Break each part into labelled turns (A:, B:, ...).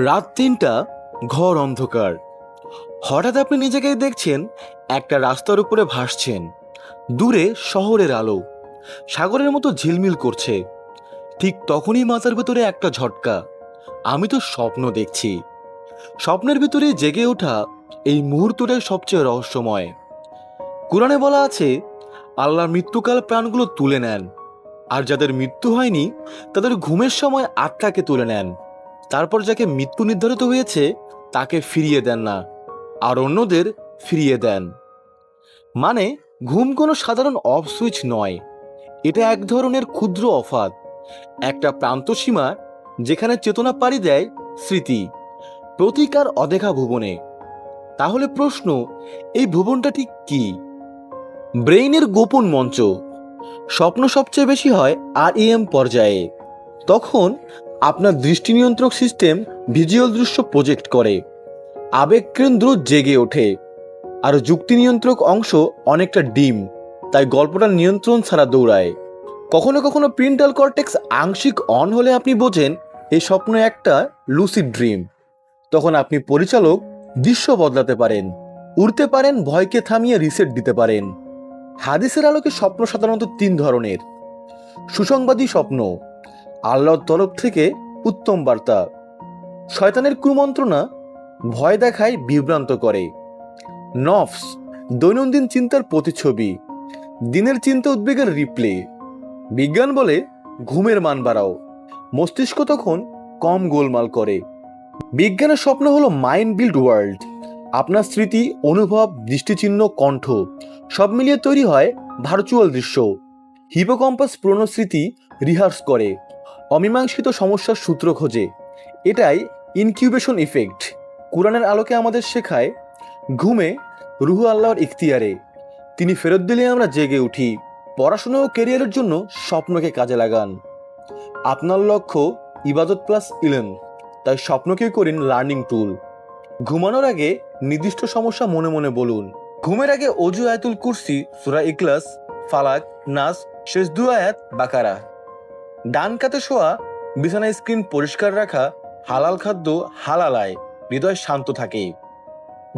A: রাত তিনটা, ঘর অন্ধকার। হঠাৎ আপনি নিজেকে দেখছেন, একটা রাস্তার উপরে ভাসছেন। দূরে শহরের আলো। সাগরের মতো ঝিলমিল করছে। ঠিক তখনই মাথার ভেতরে একটা ঝটকা। আমি তো স্বপ্ন দেখছি। স্বপ্নের ভিতরে জেগে ওঠা এই মুহূর্তটাই সবচেয়ে রহস্যময়। কোরআনে বলা আছে, আল্লাহ মৃত্যুকাল প্রাণগুলো তুলে নেন। আর যাদের মৃত্যু হয়নি, তাদের ঘুমের সময় আত্মাকে তুলে নেন। তারপর যাকে মৃত্যু নির্ধারিত হয়েছে, তাকে ফিরিয়ে দেন না, আর অন্যদের ফিরিয়ে দেন। মানে ঘুম কোনো সাধারণ অফ সুইচ নয়। এটা এক ধরনের ক্ষুদ্র অফাত একটা প্রান্তসীমা যেখানে চেতনা পাড়ি দেয় স্মৃতি প্রতিকার অদেখা ভুবনে। তাহলে প্রশ্ন, এই ভুবনটা ঠিক কি? ব্রেইনের গোপন মঞ্চ। স্বপ্ন সবচেয়ে বেশি হয় আর এম পর্যায়ে। তখন আপনার দৃষ্টি নিয়ন্ত্রক সিস্টেম ভিজুয়াল দৃশ্য প্রজেক্ট করে। আবেগ কেন্দ্র জেগে ওঠে। আর যুক্তি নিয়ন্ত্রক অংশ অনেকটা ডিম, তাই গল্পটা নিয়ন্ত্রণ ছাড়া দৌড়ায়। কখনো কখনো প্রিন্টাল কর্টেক্স আংশিক অন হলে আপনি বোঝেন, এই স্বপ্ন একটা লুসিড ড্রিম তখন আপনি পরিচালক দৃশ্য বদলাতে পারেন, উড়তে পারেন, ভয়কে থামিয়ে রিসেট দিতে পারেন। হাদিসের আলোকে স্বপ্ন সাধারণত তিন ধরনের। সুসংবাদী স্বপ্ন আল্লাহর তরফ থেকে উত্তম বার্তা। শয়তানের কুমন্ত্রণা ভয় দেখায় বিভ্রান্ত করে। নফস, দৈনন্দিন চিন্তার প্রতিচ্ছবি, দিনের চিন্তা উদ্বেগের রিপ্লে বিজ্ঞান বলে, ঘুমের মান বাড়াও। মস্তিষ্ক তখন কম গোলমাল করে। বিজ্ঞানের স্বপ্ন হলো মাইন্ড বিল্ড ওয়ার্ল্ড আপনার স্মৃতি, অনুভব, দৃষ্টিচিহ্ন, কণ্ঠ, সব মিলিয়ে তৈরি হয় ভার্চুয়াল দৃশ্য। হিপোকম্পাস পুরনো স্মৃতি রিহার্স করে। অমীমাংসিত সমস্যার সূত্র খোঁজে। এটাই ইনকিউবেশন ইফেক্ট কোরআনের আলোকে আমাদের শেখায়, ঘুমে রুহু আল্লাহর ইখতিয়ারে। তিনি ফেরত দিলে আমরা জেগে উঠি। পড়াশোনা ও কেরিয়ারের জন্য স্বপ্নকে কাজে লাগান। আপনার লক্ষ্য ইবাদত প্লাস ইলেন তাই স্বপ্নকে করিন লার্নিং টুল ঘুমানোর আগে নির্দিষ্ট সমস্যা মনে মনে বলুন। ঘুমের আগে অজু আয়াতুল কুরসি, সুরা ইকলাস ফালাক, নাস, শেষ দু আয়াত বাকারা। ডান কাতে শোয়া বিছানায় স্ক্রিন পরিষ্কার রাখা, হালাল খাদ্য হালালায়, হৃদয় শান্ত থাকে।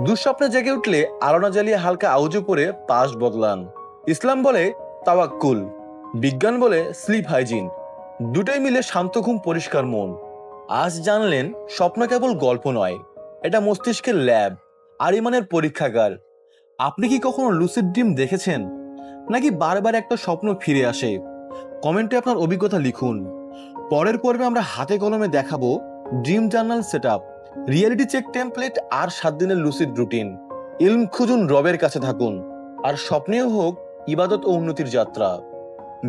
A: দুঃস্বপ্নে জেগে উঠলে আলোনা জ্বালিয়ে হালকা আউজে পরে পাশ বদলান। ইসলাম বলে তাওয়াক্কুল, বিজ্ঞান বলে স্লিপ হাইজিন। দুটোই মিলে শান্ত ঘুম, পরিষ্কার মন। আজ জানলেন, স্বপ্ন কেবল গল্প নয়, এটা মস্তিষ্কের ল্যাব আর ইমানের পরীক্ষাগার। আপনি কি কখনো লুসিড ড্রিম দেখেছেন? নাকি বারবার একটা স্বপ্ন ফিরে আসে? কমেন্টে আপনার অভিজ্ঞতা লিখুন। পরের পর্বে আমরা হাতে কলমে দেখাবো dream journal set up reality check template আর সাত দিনের লুসিড রুটিন। ইলম খুঁজুন রবের কাছে থাকুন। আর স্বপ্নেও হোক ইবাদত ও উন্নতির যাত্রা।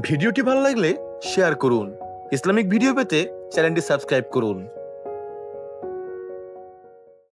A: ভিডিওটি ভালো লাগলে শেয়ার করুন। ইসলামিক ভিডিও পেতে চ্যানেলটি সাবস্ক্রাইব করুন।